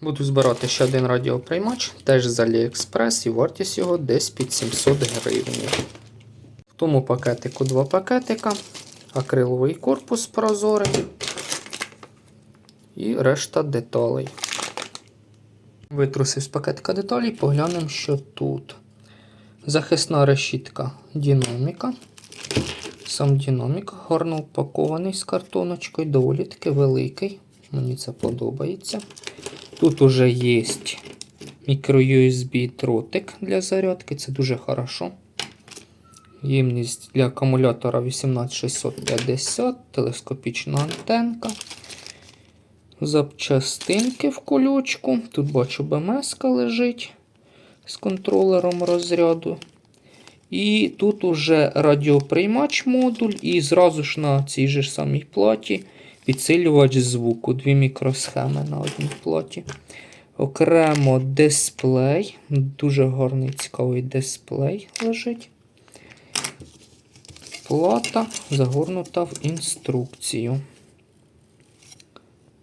Буду збирати ще один радіоприймач, теж з AliExpress, і вартість його десь під 700 гривень. В тому пакетику два пакетика, акриловий корпус прозорий і решта деталей. Витрусив з пакетика деталі, поглянемо, що тут. Захисна решітка динаміка. Сам динамік гарно упакований з картоночкою, доволі таки великий. Мені це подобається. Тут уже є мікро-USB дротик для зарядки, це дуже хорошо. Ємність для акумулятора 18650, телескопічна антенка. Запчастинки в кульочку. Тут бачу БМС лежить з контролером розряду. І тут уже радіоприймач модуль, і зразу ж на цій же самій платі підсилювач звуку. Дві мікросхеми на одній платі. Окремо дисплей. Дуже гарний цікавий дисплей лежить. Плата загорнута в інструкцію.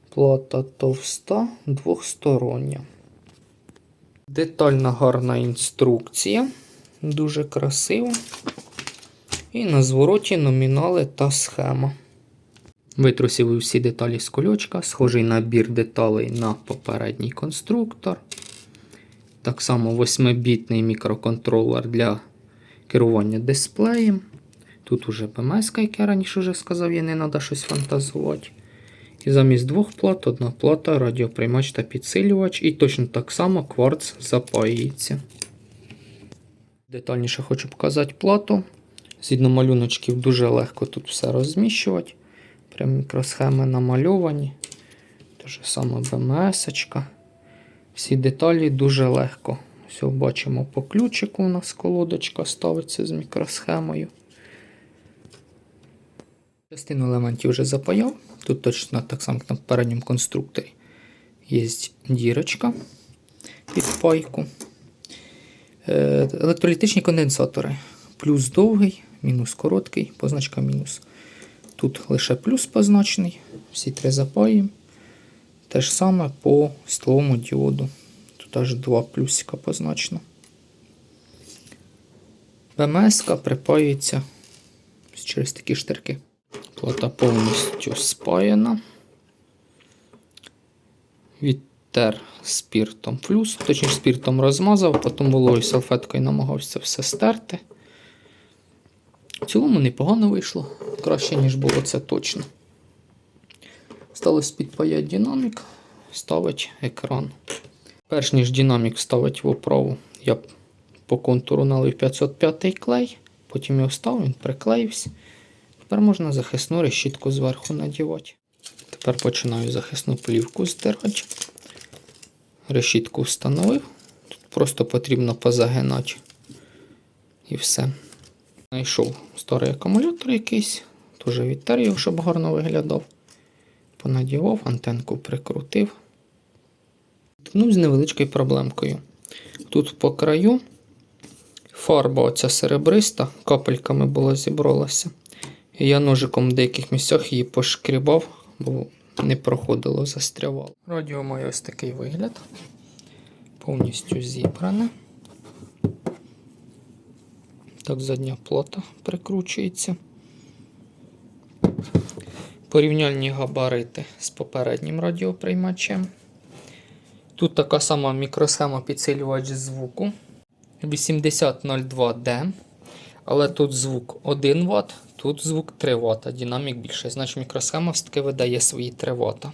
Плата товста, двохстороння. Детальна гарна інструкція. Дуже красиво. І на звороті номінали та схема. Витрусив всі деталі з кульочка, схожий набір деталей на попередній конструктор. Так само 8-бітний мікроконтролер для керування дисплеєм. Тут уже ПМС, як я раніше вже сказав, є не треба щось фантазувати. І замість двох плат одна плата, радіоприймач та підсилювач. І точно так само кварц запаюється. Детальніше хочу показати плату. Згідно малюночків дуже легко тут все розміщувати. Прям мікросхеми намальовані. Те ж саме БМС. Всі деталі дуже легко. Все бачимо по ключику. У нас колодочка ставиться з мікросхемою. Частину елементів вже запаяв. Тут точно так само, як на передньому конструкторі. Є дірочка під пайку. Е, Електролітичні конденсатори. Плюс довгий, мінус короткий, позначка мінус. Тут лише плюс позначений, всі три запаї. Те ж саме по стловому діоду. Тут аж два плюсика позначено. БМС припаюється через такі штирки. Плата повністю спаяна. Відтер спіртом флюс, точніше спіртом розмазав, потім вологою салфеткою намагався все стерти. В цілому непогано вийшло, краще, ніж було це точно. Сталося підпаяти динамік, ставить екран. Перш ніж динамік ставить в оправу, я по контуру налив 505 клей, потім його став, він приклеївся. Тепер можна захисну решітку зверху надівати. Тепер починаю захисну плівку здирати. Решітку встановив. Тут просто потрібно позагинати. І все. Знайшов старий акумулятор якийсь, теж відтер його, щоб гарно виглядав. Понадівав, антенку прикрутив. Ну, з невеличкою проблемкою. Тут по краю фарба оця серебриста, капельками була зібралася. Я ножиком в деяких місцях її пошкрібав, бо не проходило, застрявало. Радіо має ось такий вигляд. Повністю зібране. Так, задня плата прикручується. Порівняльні габарити з попереднім радіоприймачем. Тут така сама мікросхема підсилювач звуку 8002D. Але тут звук 1 Вт, тут звук 3 Вт, динамік більше. Значить мікросхема все-таки видає свої 3 Вт.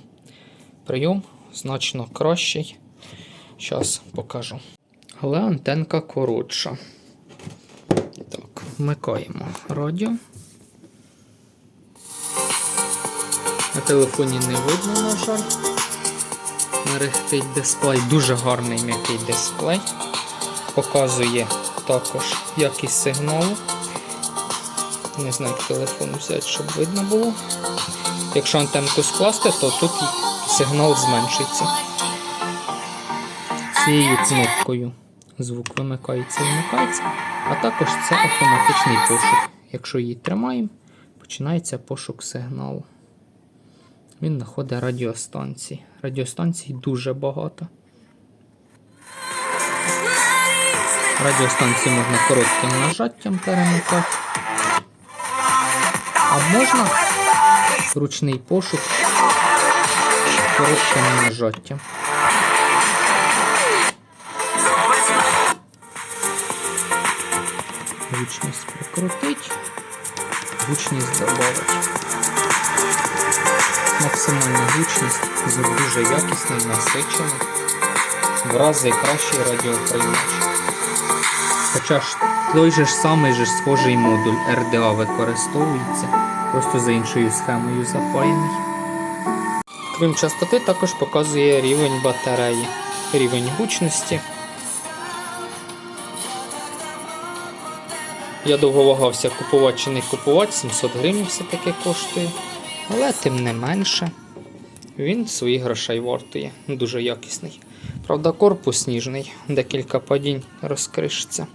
Прийом значно кращий. Зараз покажу. Але антенка коротша. Вмикаємо радіо. На телефоні не видно, на жаль. Мерехтить дисплей, дуже гарний м'який дисплей. Показує також якість сигналу. Не знаю, як телефон взяти, щоб видно було. Якщо антенку скласти, то тут сигнал зменшиться. Цією кнопкою звук вимикається і вмикається, а також це автоматичний пошук. Якщо її тримаємо, починається пошук сигналу. Він знаходить радіостанції. Радіостанцій дуже багато. Радіостанції можна коротким нажаттям перемикати. А можна ручний пошук коротким нажаттям. Гучність прикрутить, гучність додати. Максимальна гучність звук дуже якісний, насичений, в рази кращий радіоприймач. Хоча ж той же ж самий же схожий модуль RDA використовується, просто за іншою схемою запаяний. Крім частоти, також показує рівень батареї, рівень гучності. Я довго вагався купувати чи не купувати, 700 гривень все-таки коштує. Але тим не менше, він своїх грошей вартує. Дуже якісний. Правда, корпус ніжний, декілька падінь розкришиться.